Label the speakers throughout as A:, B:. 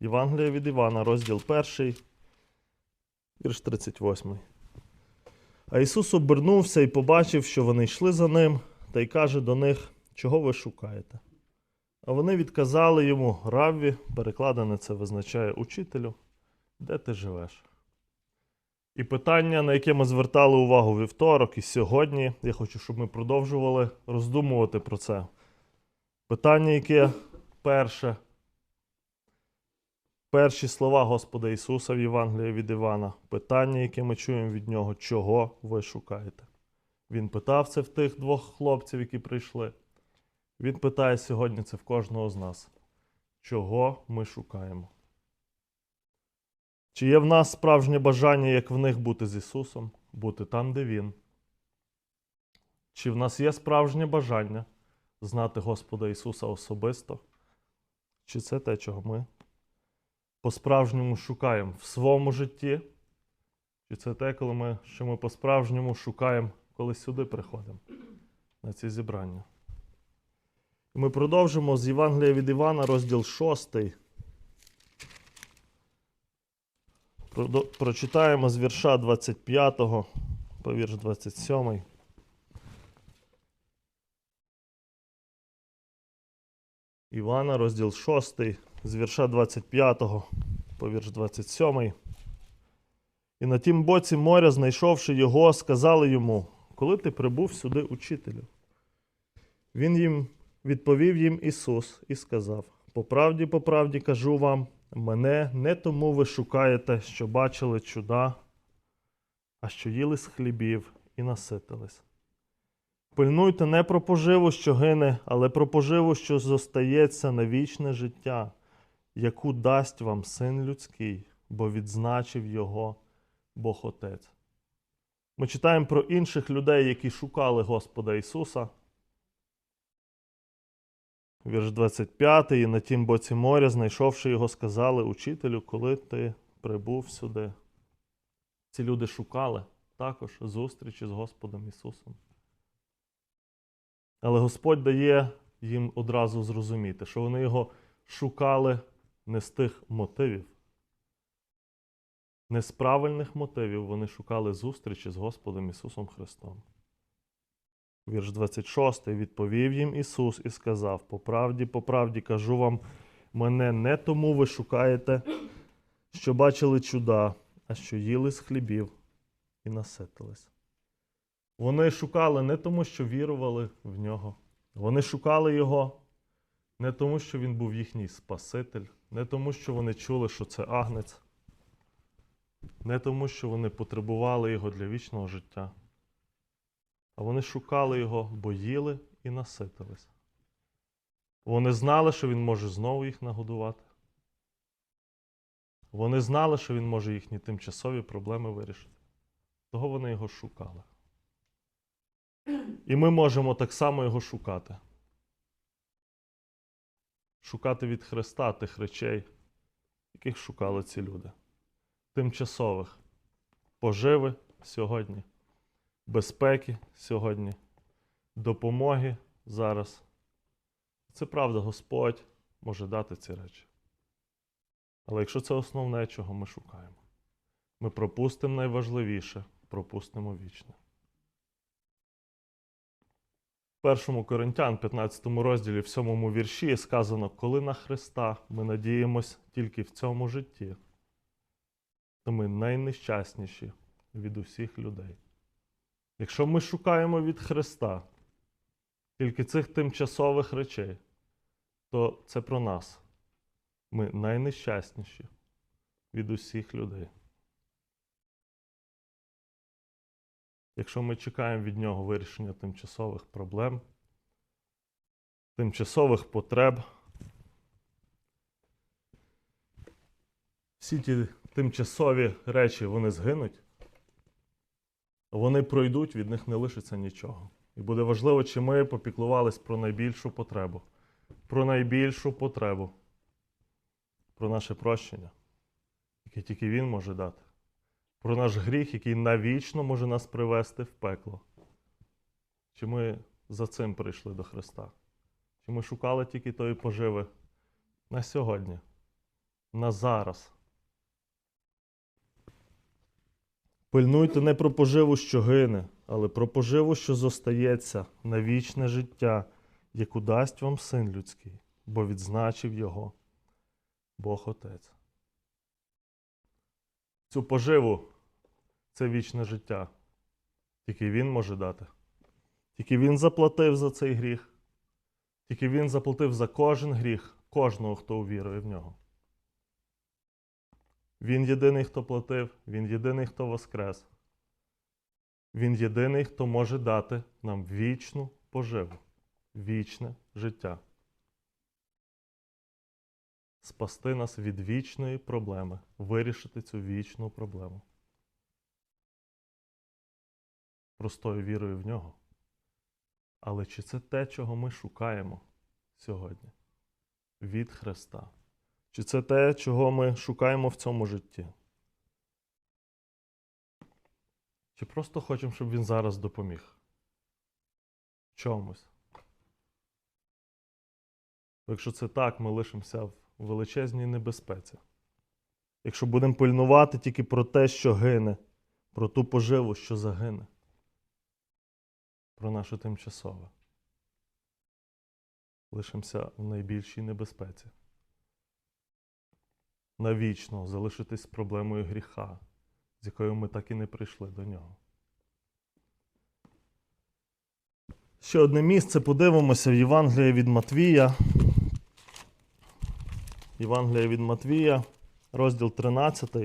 A: Євангелія від Івана, розділ 1, вірш 38. А Ісус обернувся і побачив, що вони йшли за ним, та й каже до них, чого ви шукаєте. А вони відказали йому, Равві, перекладене це визначає учителю, де ти живеш? І питання, на яке ми звертали увагу вівторок і сьогодні, я хочу, щоб ми продовжували роздумувати про це. Питання, яке перше, перші слова Господа Ісуса в Євангелії від Івана, питання, яке ми чуємо від Нього, чого ви шукаєте? Він питав це в тих двох хлопців, які прийшли. Він питає сьогодні це в кожного з нас. Чого ми шукаємо? Чи є в нас справжнє бажання, як в них бути з Ісусом, бути там, де Він? Чи в нас є справжнє бажання знати Господа Ісуса особисто? Чи це те, чого ми по-справжньому шукаємо в своєму житті? Чи це те, коли ми, що ми по-справжньому шукаємо, коли сюди приходимо на ці зібрання? І Ми продовжимо з Євангелія від Івана, розділ 6. Прочитаємо з вірша 25 по вірш 27. Івана, розділ 6, з вірша 25 по вірш 27. І на тім боці моря, знайшовши його, сказали йому, коли ти прибув сюди, учителю. Він їм відповів їм Ісус і сказав: По правді, по правді кажу вам, мене не тому ви шукаєте, що бачили чуда, а що їли з хлібів і наситились. Пильнуйте не про поживу, що гине, але про поживу, що зостається на вічне життя, яку дасть вам син людський, бо відзначив його Бог Отець. Ми читаємо про інших людей, які шукали Господа Ісуса. Вірш 25. І на тім боці моря, знайшовши його, сказали учителю, коли ти прибув сюди. Ці люди шукали також зустрічі з Господом Ісусом. Але Господь дає їм одразу зрозуміти, що вони його шукали не з тих мотивів, не з правильних мотивів вони шукали зустрічі з Господом Ісусом Христом. Вірш 26. Відповів їм Ісус і сказав: По правді, по правді кажу вам, мене не тому ви шукаєте, що бачили чуда, а що їли з хлібів і наситились. Вони шукали не тому, що вірували в нього. Вони шукали його не тому, що він був їхній Спаситель, не тому, що вони чули, що це агнець, не тому, що вони потребували його для вічного життя. А вони шукали його, бо їли і наситились. Вони знали, що він може знову їх нагодувати. Вони знали, що він може їхні тимчасові проблеми вирішити. Того вони його шукали. І ми можемо так само його шукати. Шукати від Христа тих речей, яких шукали ці люди. Тимчасових поживи сьогодні, безпеки сьогодні, допомоги зараз. Це правда, Господь може дати ці речі. Але якщо це основне, чого ми шукаємо, ми пропустимо найважливіше, пропустимо вічне. Першому Коринтян, 15 розділі, в 7 вірші сказано, коли на Христа ми надіємось тільки в цьому житті, то ми найнещасніші від усіх людей. Якщо ми шукаємо від Христа тільки цих тимчасових речей, то це про нас. Ми найнещасніші від усіх людей. Якщо ми чекаємо від нього вирішення тимчасових проблем, тимчасових потреб, всі ті тимчасові речі вони згинуть, вони пройдуть, від них не лишиться нічого. І буде важливо, чи ми попіклувались про найбільшу потребу, про найбільшу потребу, про наше прощення, яке тільки Він може дати про наш гріх, який навічно може нас привести в пекло. Чи ми за цим прийшли до Христа? Чи ми шукали тільки тої поживи на сьогодні, на зараз. Пильнуйте не про поживу, що гине, але про поживу, що зостається на вічне життя, яку дасть вам син людський, бо відзначив його Бог Отець. Цю поживу це вічне життя. Тільки Він може дати. Тільки Він заплатив за цей гріх. Тільки Він заплатив за кожен гріх кожного, хто увірує в нього. Він єдиний, хто платив, Він єдиний, хто воскрес. Він єдиний, хто може дати нам вічну поживу, вічне життя. Спасти нас від вічної проблеми, вирішити цю вічну проблему. Простою вірою в нього. Але чи це те, чого ми шукаємо сьогодні? Від Христа? Чи це те, чого ми шукаємо в цьому житті? Чи просто хочемо, щоб він зараз допоміг? Чомусь? Якщо це так, ми лишимося в величезній небезпеці. Якщо будемо пильнувати тільки про те, що гине, про ту поживу, що загине, про наше тимчасове, лишимося в найбільшій небезпеці. Навічно залишитись проблемою гріха, з якою ми так і не прийшли до нього. Ще одне місце подивимося в Євангелії від Матвія. Євангелія від Матвія, розділ 13.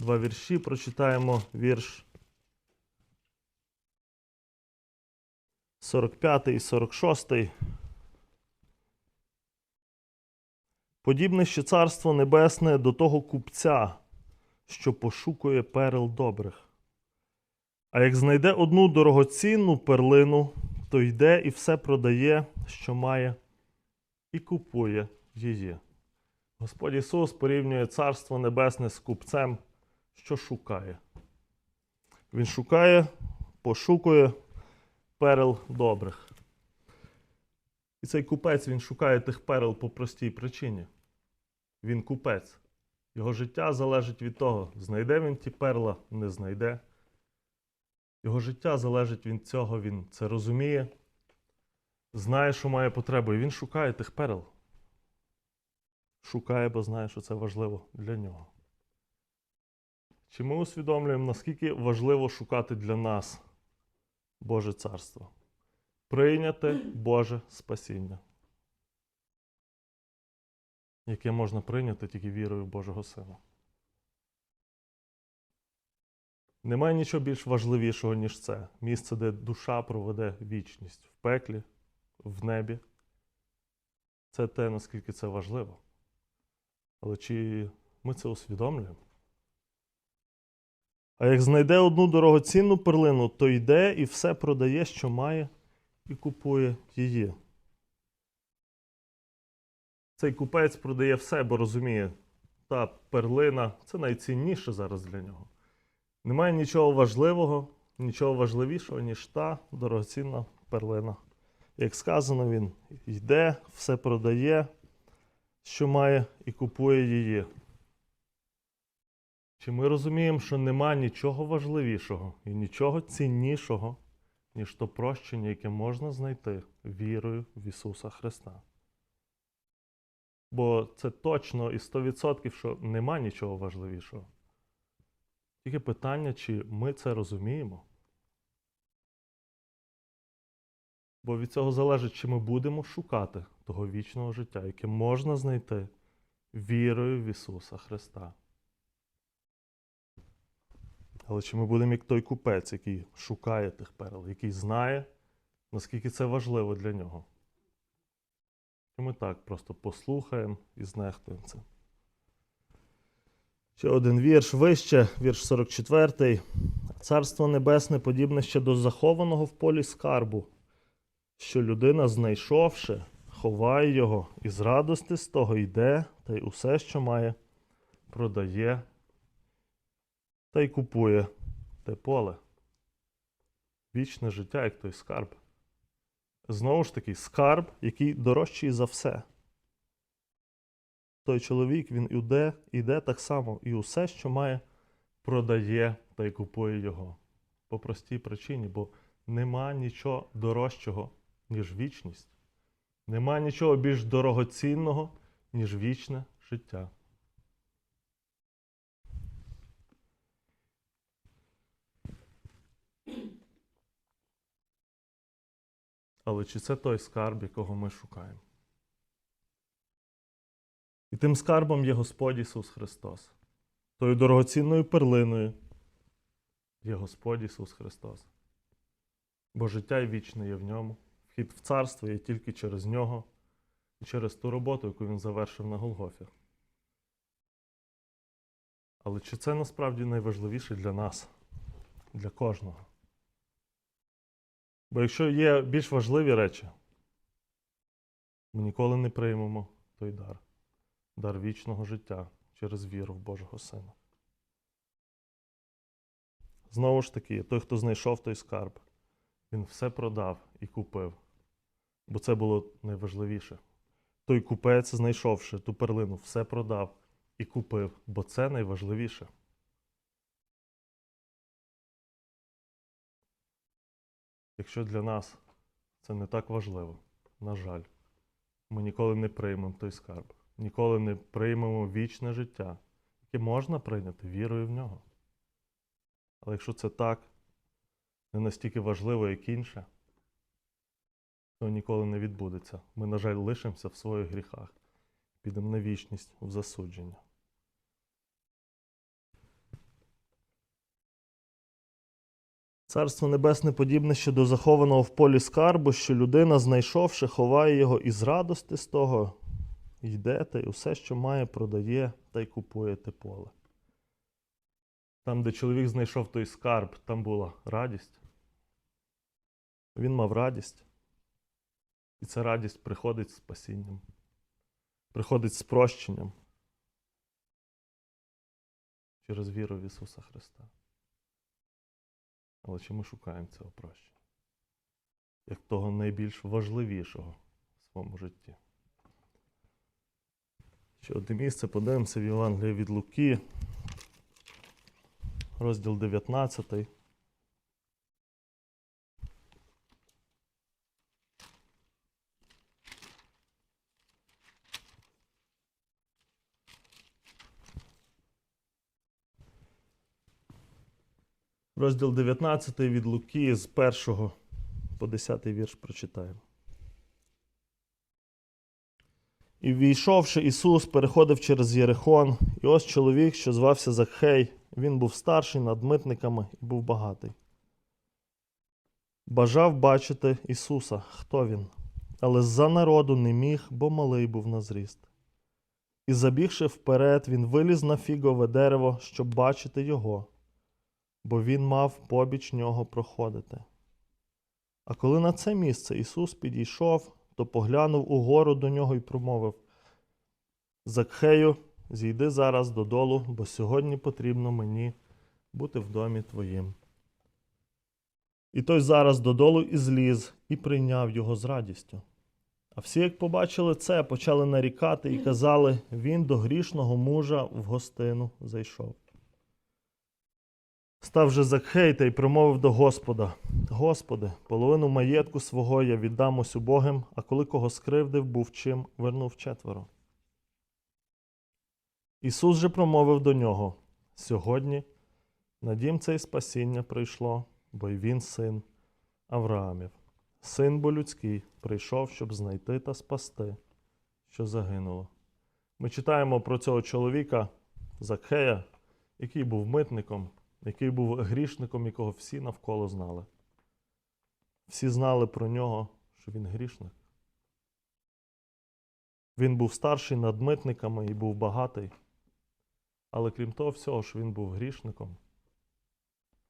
A: Два вірші прочитаємо вірш 45 і 46. Подібне ще царство небесне до того купця, що пошукує перел добрих. А як знайде одну дорогоцінну перлину, то йде і все продає, що має, і купує її. Господь Ісус порівнює Царство Небесне з купцем, що шукає. Він шукає, пошукує перел добрих. І цей купець він шукає тих перел по простій причині. Він купець. Його життя залежить від того, знайде він ті перла, не знайде. Його життя залежить від цього, він це розуміє, знає, що має потребу, і він шукає тих перел. Шукає, бо знає, що це важливо для нього. Чи ми усвідомлюємо, наскільки важливо шукати для нас Боже Царство? Прийняти Боже спасіння, яке можна прийняти тільки вірою в Божого Сина. Немає нічого більш важливішого, ніж це. Місце, де душа проведе вічність в пеклі, в небі. Це те, наскільки це важливо. Але чи ми це усвідомлюємо? А як знайде одну дорогоцінну перлину, то йде і все продає, що має, і купує її. Цей купець продає все, бо розуміє, та перлина це найцінніше зараз для нього. Немає нічого важливого, нічого важливішого, ніж та дорогоцінна перлина. Як сказано, він йде, все продає, що має, і купує її. Чи ми розуміємо, що нема нічого важливішого і нічого ціннішого, ніж то прощення, яке можна знайти вірою в Ісуса Христа? Бо це точно і 100%, що нема нічого важливішого. Тільки питання, чи ми це розуміємо. Бо від цього залежить, чи ми будемо шукати того вічного життя, яке можна знайти вірою в Ісуса Христа. Але чи ми будемо як той купець, який шукає тих перл, який знає, наскільки це важливо для нього? Чи ми так просто послухаємо і знехтуємо це? Ще один вірш вище, вірш 44. Царство Небесне подібне ще до захованого в полі скарбу, що людина, знайшовши, ховає його і з радости з того йде, та й усе, що має, продає та й купує те поле. вічне життя, як той скарб. Знову ж таки, скарб, який дорожчий за все. Той чоловік, він іде, іде так само, і усе, що має, продає та й купує його. По простій причині, бо нема нічого дорожчого, ніж вічність. Нема нічого більш дорогоцінного, ніж вічне життя. Але чи це той скарб, якого ми шукаємо? І тим скарбом є Господь Ісус Христос. Тою дорогоцінною перлиною є Господь Ісус Христос. Бо життя і вічне є в ньому. Вхід в царство є тільки через нього і через ту роботу, яку він завершив на Голгофі. Але чи це насправді найважливіше для нас, для кожного? Бо якщо є більш важливі речі, ми ніколи не приймемо той дар, дар вічного життя через віру в Божого Сина. Знову ж таки, той, хто знайшов той скарб, він все продав і купив, бо це було найважливіше. Той купець, знайшовши ту перлину, все продав і купив, бо це найважливіше. Якщо для нас це не так важливо, на жаль, ми ніколи не приймемо той скарб, ніколи не приймемо вічне життя, яке можна прийняти вірою в нього. Але якщо це так, не настільки важливо, як інше, то ніколи не відбудеться. Ми, на жаль, лишимося в своїх гріхах, підемо на вічність в засудження. Царство Небесне подібне ще до захованого в полі скарбу, що людина, знайшовши, ховає його і з радости з того йде та й усе, що має, продає та й купує те поле. Там, де чоловік знайшов той скарб, там була радість. Він мав радість. І ця радість приходить з спасінням, приходить з прощенням через віру в Ісуса Христа. Але чи ми шукаємо цього прощення? Як того найбільш важливішого в своєму житті? Ще одне місце подивимося в Євангелії від Луки, розділ 19. Розділ 19 від Луки з 1 по 10 вірш прочитаємо. І війшовши, Ісус переходив через Єрихон, і ось чоловік, що звався Закхей, він був старший над митниками і був багатий. Бажав бачити Ісуса, хто він, але з-за народу не міг, бо малий був на зріст. І забігши вперед, він виліз на фігове дерево, щоб бачити його, бо він мав побіч нього проходити. А коли на це місце Ісус підійшов, то поглянув угору до нього і промовив: Закхею, зійди зараз додолу, бо сьогодні потрібно мені бути в домі твоїм. І той зараз додолу і зліз, і прийняв його з радістю. А всі, як побачили це, почали нарікати і казали: він до грішного мужа в гостину зайшов. Став же Закхей та й промовив до Господа: Господи, половину маєтку свого я віддам ось убогим, а коли кого скривдив, був чим, вернув четверо. Ісус же промовив до нього: Сьогодні на дім це й спасіння прийшло, бо й він син Авраамів. Син бо людський прийшов, щоб знайти та спасти, що загинуло. Ми читаємо про цього чоловіка Закхея, який був митником, який був грішником, якого всі навколо знали. Всі знали про нього, що він грішник. Він був старший над митниками і був багатий. Але крім того всього, що він був грішником,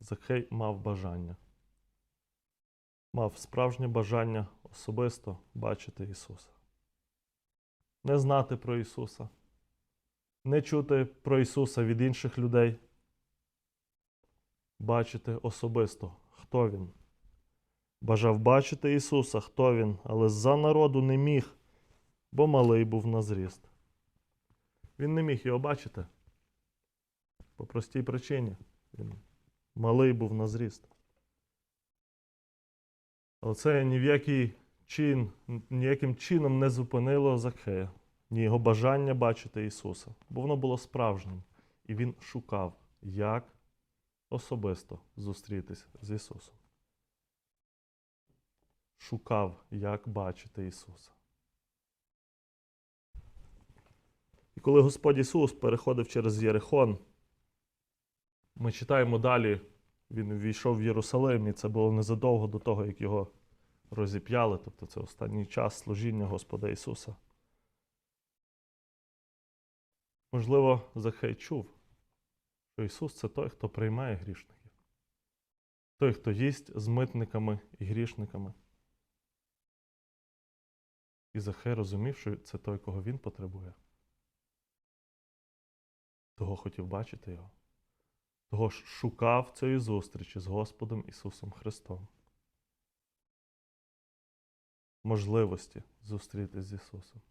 A: Закхей мав бажання. Мав справжнє бажання особисто бачити Ісуса. Не знати про Ісуса, не чути про Ісуса від інших людей, бачити особисто, хто Він, Бажав бачити Ісуса, хто він, але за народу не міг, бо малий був на зріст. Він не міг його бачити. По простій причині. Він малий був на зріст. Але це ні в який чин, ніяким чином не зупинило Закхея, ні його бажання бачити Ісуса, бо воно було справжнім. І він шукав, як особисто зустрітись з Ісусом. Шукав, як бачити Ісуса. І коли Господь Ісус переходив через Єрихон, ми читаємо далі, він ввійшов в Єрусалим, і це було незадовго до того, як його розіп'яли, тобто це останній час служіння Господа Ісуса. Можливо, Захей чув, що Ісус це той, хто приймає грішників, той, хто їсть з митниками і грішниками. І Захей розумів, що це той, кого він потребує. Того хотів бачити його. Того ж шукав цієї зустрічі з Господом Ісусом Христом. Можливості зустрітись з Ісусом.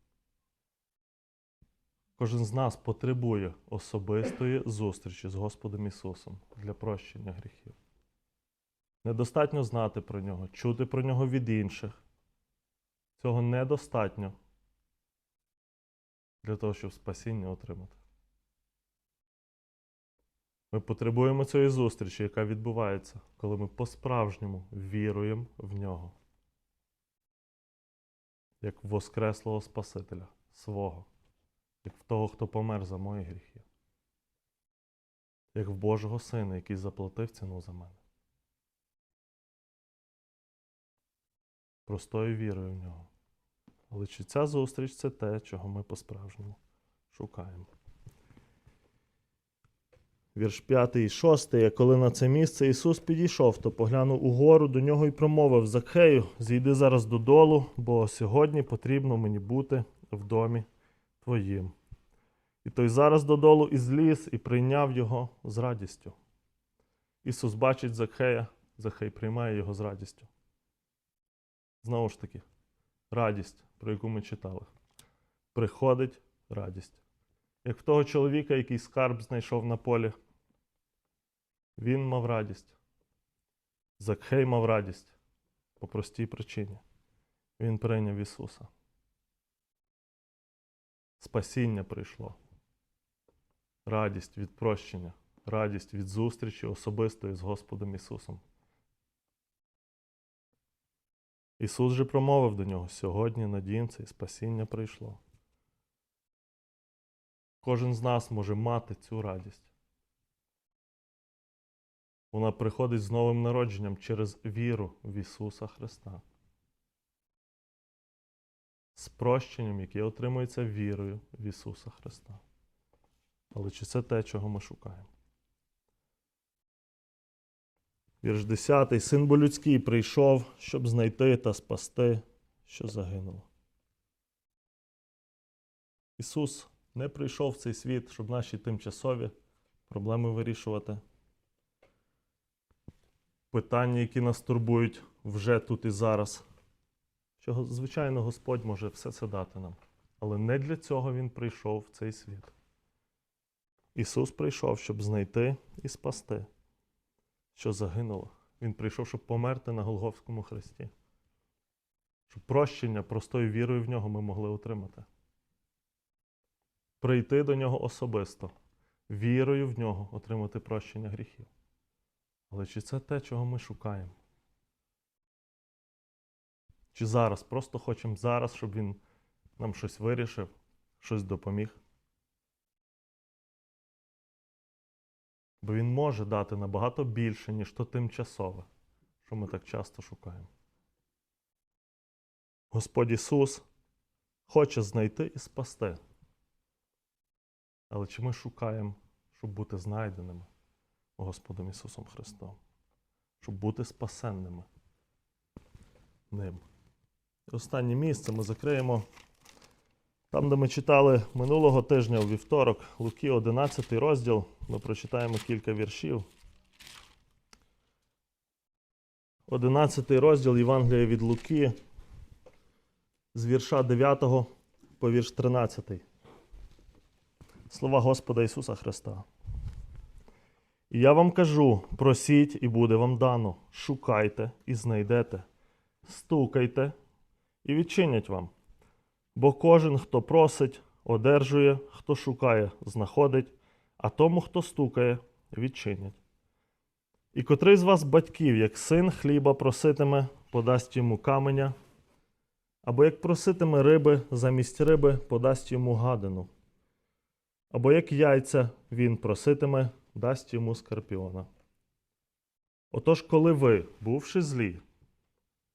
A: Кожен з нас потребує особистої зустрічі з Господом Ісусом для прощення гріхів. Недостатньо знати про нього, чути про нього від інших. Цього недостатньо для того, щоб спасіння отримати. Ми потребуємо цієї зустрічі, яка відбувається, коли ми по-справжньому віруємо в нього, як Воскреслого Спасителя свого, як в того, хто помер за мої гріхи, як в Божого Сина, який заплатив ціну за мене. Простою вірою в нього. Але чи ця зустріч це те, чого ми по-справжньому шукаємо? Вірш 5 і 6. Коли на це місце Ісус підійшов, то поглянув угору до нього і промовив Закхею, зійди зараз додолу, бо сьогодні потрібно мені бути в домі твоїм. І той зараз додолу і зліз, і прийняв його з радістю. Ісус бачить Закхея, Захей приймає його з радістю. Знову ж таки, радість, про яку ми читали. Приходить радість. Як в того чоловіка, який скарб знайшов на полі, він мав радість. Закхей мав радість по простій причині. Він прийняв Ісуса. Спасіння прийшло. Радість від прощення, радість від зустрічі особистої з Господом Ісусом. Ісус же промовив до нього сьогодні надіємося, і спасіння прийшло. Кожен з нас може мати цю радість. Вона приходить з новим народженням через віру в Ісуса Христа. З прощенням, яке отримується вірою в Ісуса Христа. Але чи це те, чого ми шукаємо? Вірш 10. Син бо людський прийшов, щоб знайти та спасти, що загинуло. Ісус не прийшов в цей світ, щоб наші тимчасові проблеми вирішувати. Питання, які нас турбують вже тут і зараз. Що, звичайно, Господь може все це дати нам. Але не для цього Він прийшов в цей світ. Ісус прийшов, щоб знайти і спасти, що загинуло. Він прийшов, щоб померти на Голговському хресті. Щоб прощення простою вірою в нього ми могли отримати прийти до нього особисто, вірою в нього отримати прощення гріхів. Але чи це те, чого ми шукаємо? Чи зараз просто хочемо зараз, щоб він нам щось вирішив, щось допоміг? Бо він може дати набагато більше, ніж то тимчасове, що ми так часто шукаємо. Господь Ісус хоче знайти і спасти. Але чи ми шукаємо, щоб бути знайденими Господом Ісусом Христом, щоб бути спасенними Ним? І останнє місце ми закриємо там, де ми читали минулого тижня у вівторок, Луки 11 розділ. Ми прочитаємо кілька віршів. 11 розділ Євангелія від Луки з вірша 9 по вірш 13. Слова Господа Ісуса Христа. І я вам кажу: просіть, і буде вам дано, шукайте і знайдете, стукайте і відчинять вам. Бо кожен, хто просить, одержує, хто шукає, знаходить, а тому, хто стукає, відчинять. І котрий з вас батьків, як син хліба проситиме, подасть йому каменя, або як проситиме риби, замість риби подасть йому гадину, або як яйця він проситиме, дасть йому скорпіона. Отож, коли ви, бувши злі,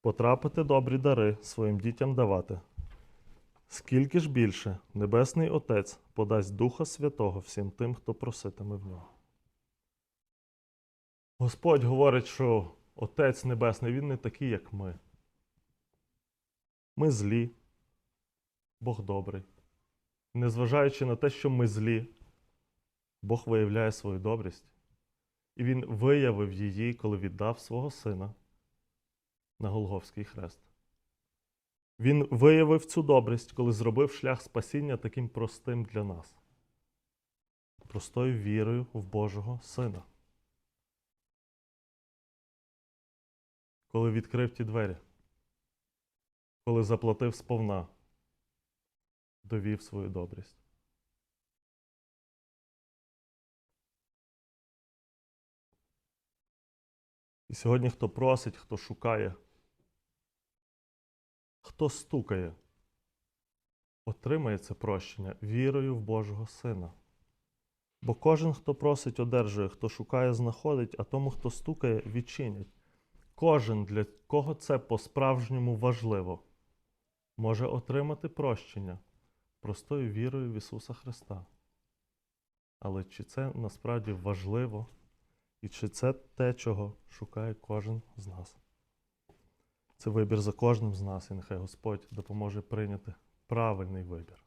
A: потрапите добрі дари своїм дітям давати, скільки ж більше Небесний Отець подасть Духа Святого всім тим, хто проситиме в нього. Господь говорить, що Отець Небесний, Він не такий, як ми. Ми злі, Бог добрий. Незважаючи на те, що ми злі, Бог виявляє свою добрість. І Він виявив її, коли віддав свого сина на Голговський хрест. Він виявив цю добрість, коли зробив шлях спасіння таким простим для нас, простою вірою в Божого Сина. Коли відкрив ті двері, коли заплатив сповна, довів свою добрість. І сьогодні хто просить, хто шукає, хто стукає, отримає це прощення вірою в Божого Сина. Бо кожен, хто просить, одержує, хто шукає, знаходить, а тому, хто стукає, відчинять. Кожен, для кого це по-справжньому важливо, може отримати прощення простою вірою в Ісуса Христа. Але чи це насправді важливо, і чи це те, чого шукає кожен з нас? Це вибір за кожним з нас, і нехай Господь допоможе прийняти правильний вибір.